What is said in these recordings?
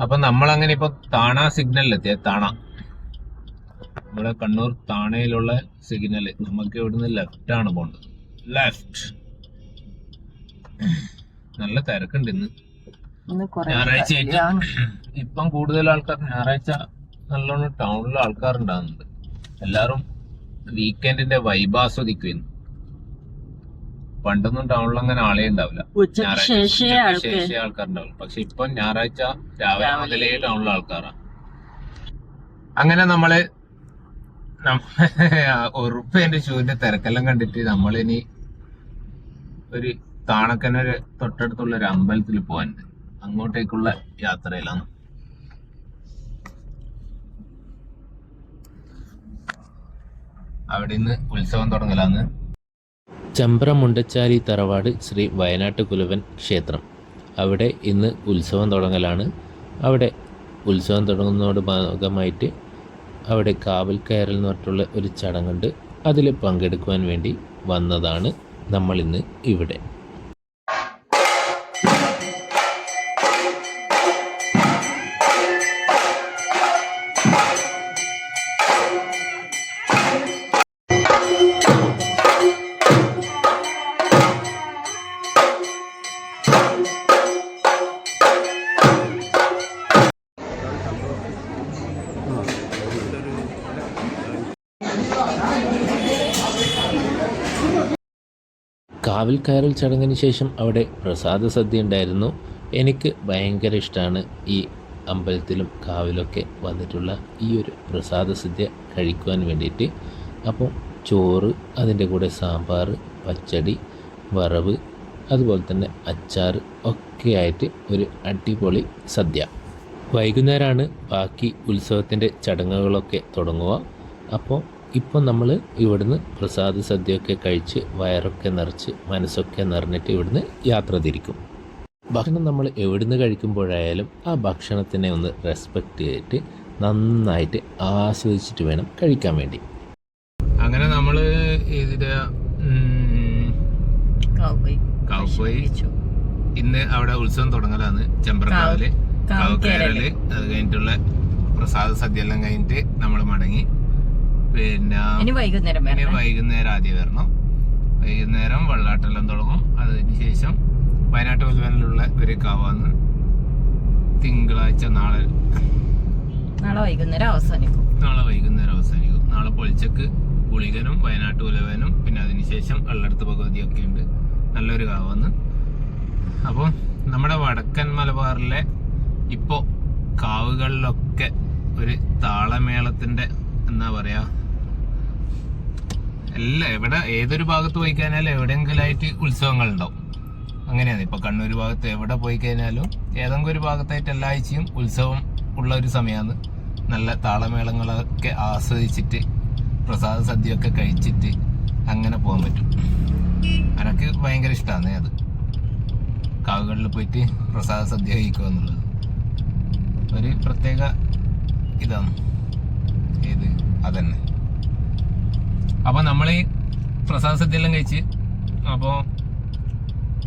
അപ്പൊ നമ്മളങ്ങനെ ഇപ്പൊ താണ സിഗ്നലിലെത്തിയ താണ. നമ്മുടെ കണ്ണൂർ താണയിലുള്ള സിഗ്നൽ നമുക്ക് ഇവിടുന്ന് ലെഫ്റ്റ് ആണ് പോണ്ടത് ലെഫ്റ്റ്. നല്ല തിരക്കുണ്ട് ഇന്ന്. ഞായറാഴ്ച. ഇപ്പം കൂടുതൽ ആൾക്കാർ ഞായറാഴ്ച നല്ലോണം ടൗണിൽ ആൾക്കാരുണ്ടാകുന്നുണ്ട് എല്ലാരും വീക്കെൻഡിന്റെ വൈബ് ആസ്വദിക്കുന്നു പണ്ടൊന്നും ടൗണിൽ അങ്ങനെ ആളെ ഉണ്ടാവില്ല. ഉച്ചയ്ക്ക് ആൾക്കാരുണ്ടാവില്ല ശേഷേ ഉച്ചയ്ക്ക് ആൾക്ക് ശേഷേ ആൾക്കാരുണ്ടാവും പക്ഷെ ഇപ്പൊ ഞായറാഴ്ച രാവിലെ രാവിലെ. മുതലേ ടൗണിലെ ആൾക്കാരാ. അങ്ങനെ നമ്മൾ ഉറുപ്പേന്റെ ഷൂവിന്റെ തിരക്കെല്ലാം കണ്ടിട്ട് നമ്മളിനി ഒരു താണക്കനൊരു തൊട്ടടുത്തുള്ള ഒരു അമ്പലത്തിൽ പോകാനുണ്ട് അങ്ങോട്ടേക്കുള്ള യാത്രയിലാണ്. അവിടെ നിന്ന് ഉത്സവം തുടങ്ങലാന്ന് ചമ്പ്ര മുണ്ടച്ചാലി തറവാട് ശ്രീ വയനാട്ട് കുലവൻ ക്ഷേത്രം. അവിടെ ഇന്ന് ഉത്സവം തുടങ്ങലാണ്. അവിടെ ഉത്സവം തുടങ്ങുന്നതോട് ഭാഗമായിട്ട് അവിടെ കാവൽ കയറൽ എന്ന് പറഞ്ഞിട്ടുള്ള ഒരു ചടങ്ങുണ്ട്. അതിൽ പങ്കെടുക്കുവാൻ വേണ്ടി വന്നതാണ് നമ്മളിന്ന് ഇവിടെ. കാവൽ കയറൽ ചടങ്ങിന് ശേഷം അവിടെ പ്രസാദ സദ്യ ഉണ്ടായിരുന്നു എനിക്ക് ഭയങ്കര ഇഷ്ടമാണ് ഈ അമ്പലത്തിലും കാവിലൊക്കെ വന്നിട്ടുള്ള ഈ ഒരു പ്രസാദ സദ്യ കഴിക്കുവാൻ വേണ്ടിയിട്ട്. അപ്പോൾ ചോറ് അതിന്റെ കൂടെ സാമ്പാർ പച്ചടി വറവ് അതുപോലെ തന്നെ അച്ചാർ ഒക്കെ ആയിട്ട് ഒരു അടിപൊളി സദ്യ. വൈകുന്നേരമാണ് ബാക്കി ഉത്സവത്തിന്റെ ചടങ്ങുകളൊക്കെ തുടങ്ങുക. അപ്പോൾ ഇപ്പോൾ നമ്മൾ ഇവിടുന്ന് പ്രസാദ സദ്യയൊക്കെ കഴിച്ച് വയറൊക്കെ നിറച്ച് മനസ്സൊക്കെ നിറഞ്ഞിട്ട് ഇവിടുന്ന് യാത്ര തിരിക്കും. ഭക്ഷണം നമ്മൾ എവിടുന്ന് കഴിക്കുമ്പോഴായാലും ആ ഭക്ഷണത്തിനെ ഒന്ന് റെസ്പെക്റ്റ് ചെയ്തിട്ട് നന്നായിട്ട് ആസ്വദിച്ചിട്ട് വേണം കഴിക്കാൻ വേണ്ടി. അങ്ങനെ നമ്മൾ. ഇന്ന് അവിടെ ഉത്സവം തുടങ്ങലാണ്. ചെമ്പ്രക്കാവിൽ കാവ് കാവ് കേരൾ. കയറൽ അത് കഴിഞ്ഞിട്ടുള്ള പ്രസാദ സദ്യ എല്ലാം കഴിഞ്ഞിട്ട് നമ്മൾ മടങ്ങി. പിന്നെ ഇനി വൈകുന്നേരം ഇനി വൈകുന്നേരം ആദ്യം വരണം. വൈകുന്നേരം വെള്ളാട്ടെല്ലാം തുടങ്ങും. അതിന് ശേഷം വയനാട്ട് ഉത്സവനിലുള്ള ഒരു കാവാന്ന് തിങ്കളാഴ്ച നാളെ നാളെ വൈകുന്നേരം അവസാനിക്കും. നാളെ വൈകുന്നേരം അവസാനിക്കും. നാളെ പൊളിച്ചക്ക് ഗുളികനും വയനാട്ട് ഉലവനും പിന്നെ അതിനുശേഷം വെള്ളെടുത്ത് ഭഗവതിയൊക്കെ ഉണ്ട്. നല്ലൊരു കാവാന്ന്. അപ്പോൾ നമ്മുടെ വടക്കൻ മലബാറിലെ ഇപ്പോ കാവുകളിലൊക്കെ ഒരു താളമേളത്തിന്റെ എന്താ പറയാ? എല്ലാ എവിടെ ഏതൊരു ഭാഗത്ത് പോയി കഴിഞ്ഞാലും എവിടെയെങ്കിലായിട്ട് ഉത്സവങ്ങൾ ഉണ്ടാവും അങ്ങനെയാണ്. ഇപ്പൊ കണ്ണൂർ ഭാഗത്ത് എവിടെ പോയി കഴിഞ്ഞാലും ഏതെങ്കിലും ഒരു ഭാഗത്തായിട്ട് എല്ലാ ആഴ്ചയും ഉത്സവം ഉള്ള ഒരു സമയമാണ്. നല്ല താളമേളങ്ങളൊക്കെ ആസ്വദിച്ചിട്ട് പ്രസാദ സദ്യയൊക്കെ കഴിച്ചിട്ട് അങ്ങനെ പോകാൻ പറ്റും. എനിക്ക് ഭയങ്കര ഇഷ്ടമാണ് അത്? കാവുകളിൽ പോയിട്ട് പ്രസാദ സദ്യ കഴിക്കുക എന്നുള്ളത്. ഒരു പ്രത്യേക ഇതാണ്. ഏത്? അതന്നെ. അപ്പൊ നമ്മൾ പ്രസാദ സദ്യ എല്ലാം കഴിച്ച് അപ്പോ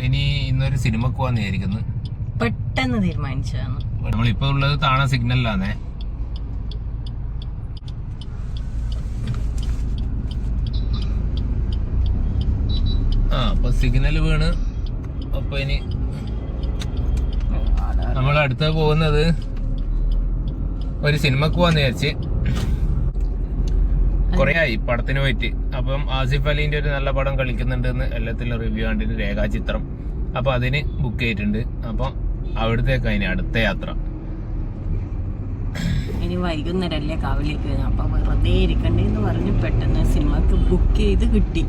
ഇനി ഇന്നൊരു സിനിമക്ക് പോവാന്ന് വിചാരിക്കുന്നു. പെട്ടെന്ന് തീരുമാനിച്ചതാണ്. നമ്മളിപ്പോ ഉള്ളത് താണ സിഗ്നലിലാണേ ആ അപ്പൊ സിഗ്നൽ വീണ്. അപ്പൊ ഇനി നമ്മൾ അടുത്ത പോകുന്നത് ഒരു സിനിമക്ക് പോവാന്ന് വിചാരിച്ച്. കൊറേ ആയി പടത്തിന് പോയിട്ട്. അപ്പം ആസിഫ് അലീന്റെ ഒരു നല്ല പടം കളിക്കുന്നുണ്ട് എല്ലാത്തിലും റിവ്യൂ കണ്ടിട്ട് രേഖാചിത്രം. അപ്പൊ അതിന് ബുക്ക് ചെയ്തിട്ടുണ്ട്. അപ്പൊ അവിടത്തേക്ക് അതിന് അടുത്ത യാത്ര. ഇനി വൈകുന്നേരല്ലേ കാവിലേക്ക് വരുന്നത് അപ്പൊ വെറുതെ ഇരിക്കണ്ടേന്ന് പറഞ്ഞ് പെട്ടെന്ന് സിനിമക്ക് ബുക്ക് ചെയ്ത് കിട്ടി.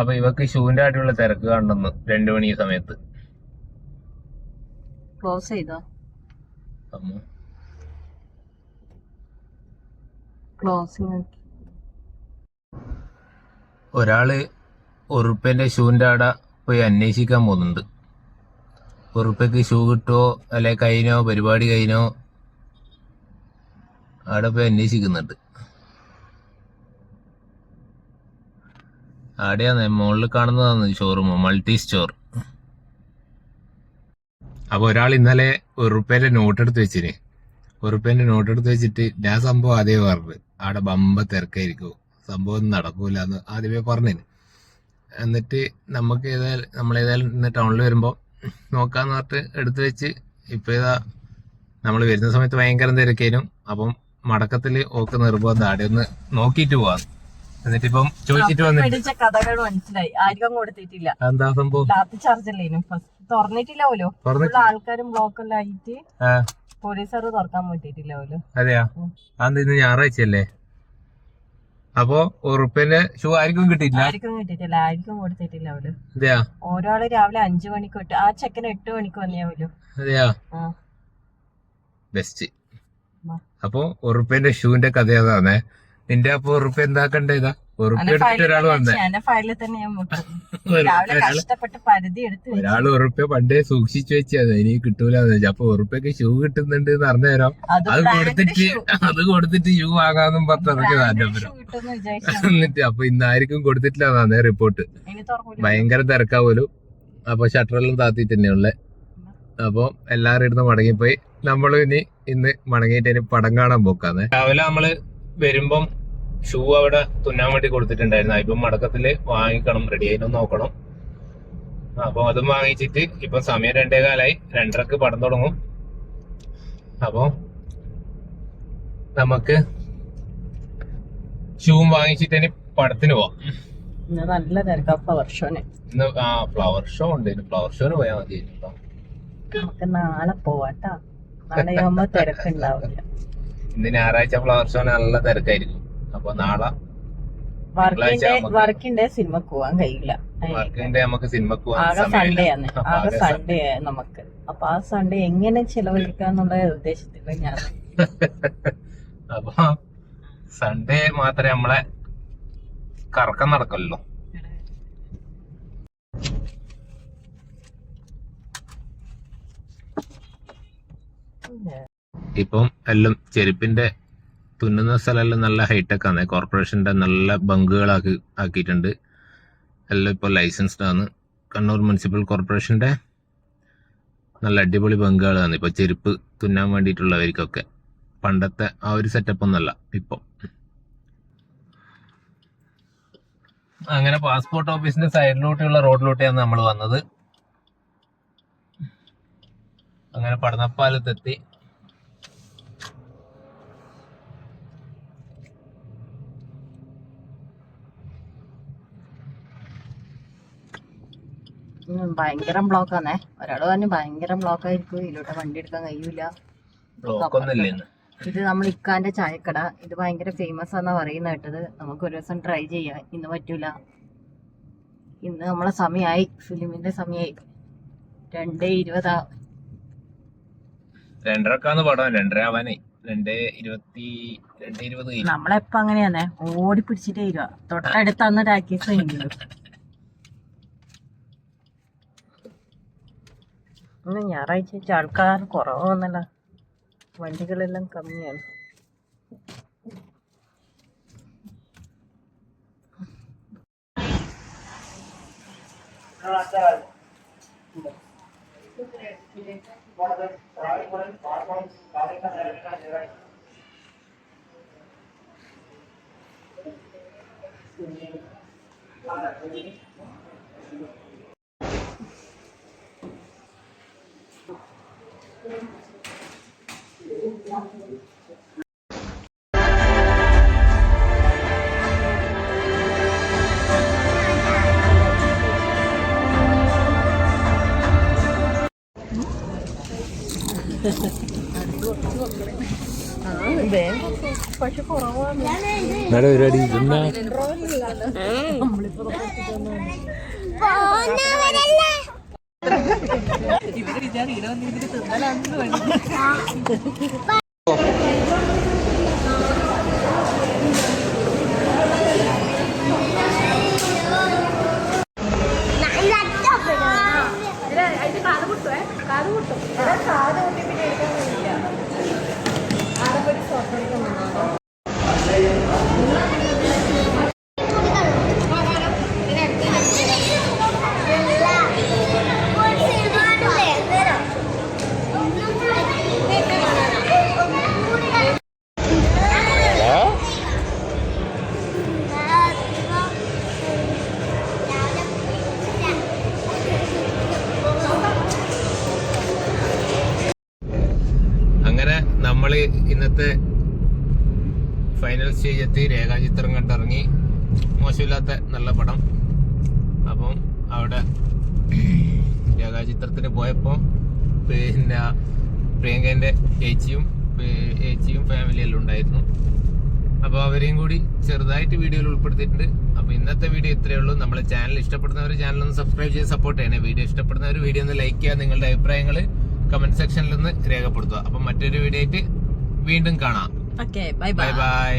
അപ്പൊ ഇവക്ക് ഷൂവിന്റെ ആയിട്ടുള്ള തിരക്ക് കണ്ടെന്ന് രണ്ടു മണി സമയത്ത്. ക്ലോസ് ചെയ്തോ? അമ്മോ. ക്ലോസിങ് ഒരാൾ ഉറുപ്പന്റെ ഷൂന്റെ അവിടെ പോയി അന്വേഷിക്കാൻ പോകുന്നുണ്ട്. ഉറുപ്പയ്ക്ക് ഷൂ കിട്ടുമോ അല്ലെ കഴിഞ്ഞോ പരിപാടി കഴിഞ്ഞോ അവിടെ പോയി അന്വേഷിക്കുന്നുണ്ട്. അവിടെയാണ് മുകളിൽ കാണുന്നതാണ് ഷോറൂം മൾട്ടി സ്റ്റോർ അപ്പൊ ഒരാൾ ഇന്നലെ ഒരു നോട്ട് എടുത്ത് വെച്ചിന്. ഒരു റുപ്യന്റെ നോട്ട് എടുത്ത് വെച്ചിട്ട് ഞാൻ സംഭവം ആദ്യമേ പറഞ്ഞു അവിടെ ബമ്പ തിരക്കായിരിക്കും. സംഭവം ഒന്നും നടക്കൂല എന്ന് ആദ്യമേ പറഞ്ഞു എന്നിട്ട് നമുക്ക് ഏതായാലും നമ്മളേതായാലും ഇന്ന് ടൗണിൽ വരുമ്പോൾ നോക്കാന്ന് പറഞ്ഞിട്ട് എടുത്തു വെച്ച് ഇപ്പൊ ഏതാ നമ്മൾ വരുന്ന സമയത്ത് ഭയങ്കര തിരക്കേനും അപ്പം മടക്കത്തിൽ ഓക്ക് നിർബന്ധം. ആടെ ഒന്ന് നോക്കിയിട്ട് പോവാം. എന്നിട്ടിപ്പം ചോദിച്ചിട്ട് വന്നിട്ട് പിടിച്ച കഥകൾ മനസ്സിലായി. ആർക്കും കൊടുത്തിട്ടില്ല. എന്താ സംഭവം? തുറന്നിട്ടില്ല പോലും. ആൾക്കാരും ബ്ലോക്കെല്ലാം ആയിട്ട് പോലീസുകാർ തുറക്കാൻ പറ്റിയിട്ടില്ല പോലും അതെയാ? അതെന്താ ഇന്ന് ഞായറാഴ്ചയല്ലേ? അപ്പോ ഉറുപ്പിന്റെ ഷൂ ആർക്കും കിട്ടിയില്ല ആർക്കും കിട്ടിയിട്ടില്ല ആർക്കും കൊടുത്തിട്ടില്ല പോലും അതെയാ? ഒരാൾ രാവിലെ അഞ്ചു മണിക്ക് വിട്ടു ആ ചെക്കൻ എട്ട് മണിക്ക് വന്നേ അതെയാ? ബെസ്റ്റ്. അപ്പൊ ഉറുപ്പിന്റെ ഷൂവിന്റെ കഥ അതാണേ നിന്റെ അപ്പൊ ഉറുപ്പ് എന്താക്കണ്ടേ ഒരാൾ ഉറുപ്പ്യ പണ്ടേ സൂക്ഷിച്ചു വെച്ചത് ഇനി കിട്ടൂലെന്ന് വെച്ചാ. അപ്പൊ ഉറുപ്പ്യക്ക് ഷൂ കിട്ടുന്നുണ്ട് എന്ന് അറിഞ്ഞു തരാം അത് കൊടുത്തിട്ട് അത് കൊടുത്തിട്ട് ഷൂ വാങ്ങാന്നും പറഞ്ഞതൊക്കെ വിചാരിച്ചാ. എന്നിട്ട് അപ്പൊ ഇന്ന് ആർക്കും കൊടുത്തിട്ടില്ല അന്നേ റിപ്പോർട്ട്. ഭയങ്കര തിരക്കാ പോലും. അപ്പൊ ഷട്ടറെല്ലാം താത്തിട്ട് തന്നെയുള്ള അപ്പൊ എല്ലാരും ഇരുന്ന് മടങ്ങിപ്പോയി. നമ്മൾ ഇനി ഇന്ന് മടങ്ങിയിട്ട് ഇനി പടം കാണാൻ പോക്കാന്ന്. രാവിലെ നമ്മൾ വരുമ്പം ഷൂ അവിടെ തുന്നാൻ വേണ്ടി കൊടുത്തിട്ടുണ്ടായിരുന്നു. ഇപ്പം മടക്കത്തിൽ വാങ്ങിക്കണം റെഡി ആയിട്ട് നോക്കണം. അപ്പൊ അതും വാങ്ങിച്ചിട്ട് ഇപ്പൊ സമയം രണ്ടേ കാലായി. രണ്ടരക്ക് പടം തുടങ്ങും. അപ്പൊ നമുക്ക് ഷൂവും വാങ്ങിച്ചിട്ട് ഇനി പടത്തിന് പോവാം. നല്ല തിരക്കാ വർഷോന് ഇന്ന് ആ ഫ്ലവർ ഷോ ഉണ്ട്. ഫ്ലവർ ഷോന് പോയാൽ മതി. നമുക്ക് നാളെ പോവാട്ടാ. നാളെ ആവുമ്പോ തിരക്കുണ്ടാവില്ല. ഇന്ന് ഞായറാഴ്ച ഫ്ലവർ ഷോ നല്ല തിരക്കായിരിക്കും. അപ്പൊ നാളെ വർക്കിന്റെ സിനിമക്ക് പോവാൻ കഴിയില്ല. വർക്കിന്റെ നമുക്ക് സിനിമക്ക്. സൺഡേ ആണ്. ആകെ സൺഡേ നമുക്ക്. അപ്പൊ ആ സൺഡേ എങ്ങനെ ചെലവഴിക്കാന്നുള്ള ഉദ്ദേശത്തിൽ ഞാൻ അപ്പൊ സൺഡേ മാത്രമേ നമ്മളെ കറക്കം നടക്കല്ലോ ഇപ്പം എല്ലാം ചെരുപ്പിന്റെ തുന്നുന്ന സ്ഥലമെല്ലാം നല്ല ഹൈടെക് ആണ്. കോർപ്പറേഷന്റെ നല്ല ബങ്കുകളാക്കി ആക്കിയിട്ടുണ്ട്. എല്ലാം ഇപ്പോൾ ലൈസൻസ്ഡ് ആണ്. കണ്ണൂർ മുനിസിപ്പൽ കോർപ്പറേഷന്റെ നല്ല അടിപൊളി ബങ്കുകളാണ് ഇപ്പോൾ ചെരുപ്പ് തുന്നാൻ വേണ്ടിയിട്ടുള്ളവർക്കൊക്കെ. പണ്ടത്തെ ആ ഒരു സെറ്റപ്പ് ഒന്നല്ല ഇപ്പം. അങ്ങനെ പാസ്പോർട്ട് ഓഫീസിന്റെ സൈഡിലോട്ടുള്ള റോഡിലോട്ടാണ് നമ്മൾ വന്നത്. അങ്ങനെ പടന്നപ്പാലത്തെത്തി. ഭയങ്കര ബ്ലോക്ക് ആണേ ഒരാൾ പറഞ്ഞു ഭയങ്കര ബ്ലോക്ക് ആയിരിക്കും. ഇതിലോട്ട് വണ്ടി എടുക്കാൻ കഴിയൂല. ഇത് നമ്മൾ ഇക്കാന്റെ ചായക്കട. ഇത് ഭയങ്കര ഫേമസ് ആണെന്നാ പറയുന്ന കേട്ടത്. നമുക്ക് ഒരു ദിവസം ട്രൈ ചെയ്യാം. ഇന്ന് പറ്റൂല. ഇന്ന് നമ്മളെ സമയമായി ഫിലിമിന്റെ സമയമായി രണ്ടേ ഇരുപതാ. രണ്ടരക്കാന്ന് പടം. രണ്ടര ആവാനായി രണ്ടേ ഇരുപത്തി രണ്ടേ ഇരുപത് കഴിഞ്ഞു. നമ്മളെപ്പ അങ്ങനെയാന്നേ? ഓടി പിടിച്ചിട്ടേ ഇരുവ. തൊട്ടടുത്തന്ന് ടാക്കീസ് എങ്കിലും ഇന്ന് ഞായറാഴ്ച ആൾക്കാർ കുറവൊന്നല്ല. വണ്ടികളെല്ലാം കമ്മിയാണ്. പക്ഷെ കുറവാണ് പരിപാടി ഇതെന്നാ ഇവർ വിചാരം ഇവിടെ വന്നിട്ട് തിന്നലാണെന്ന് വേണ്ടി ഇന്നത്തെ ഫൈനൽ സ്റ്റേജ് എത്തി. രേഖാചിത്രം കണ്ടിറങ്ങി. മോശമില്ലാത്ത നല്ല പടം. അപ്പം അവിടെ രേഖാചിത്രത്തിന് പോയപ്പോൾ പിന്നെ പ്രിയങ്കേന്റെ ഏച്ചിയും ചേച്ചിയും ഫാമിലി എല്ലാം ഉണ്ടായിരുന്നു. അപ്പോൾ അവരെയും കൂടി ചെറുതായിട്ട് വീഡിയോയിൽ ഉൾപ്പെടുത്തിയിട്ടുണ്ട്. അപ്പോൾ ഇന്നത്തെ വീഡിയോ ഇത്രയേ ഉള്ളൂ. നമ്മളെ ചാനൽ ഇഷ്ടപ്പെടുന്നവർ ചാനൽ ഒന്ന് സബ്സ്ക്രൈബ് ചെയ്ത് സപ്പോർട്ട് ചെയ്യണേ. വീഡിയോ ഇഷ്ടപ്പെടുന്നവർ വീഡിയോ ഒന്ന് ലൈക്ക് ചെയ്യുക. നിങ്ങളുടെ അഭിപ്രായങ്ങൾ കമന്റ് സെക്ഷനിൽ ഒന്ന് രേഖപ്പെടുത്തുക. അപ്പം മറ്റൊരു വീഡിയോ ആയിട്ട് വീണ്ടും കാണാം. Okay bye bye bye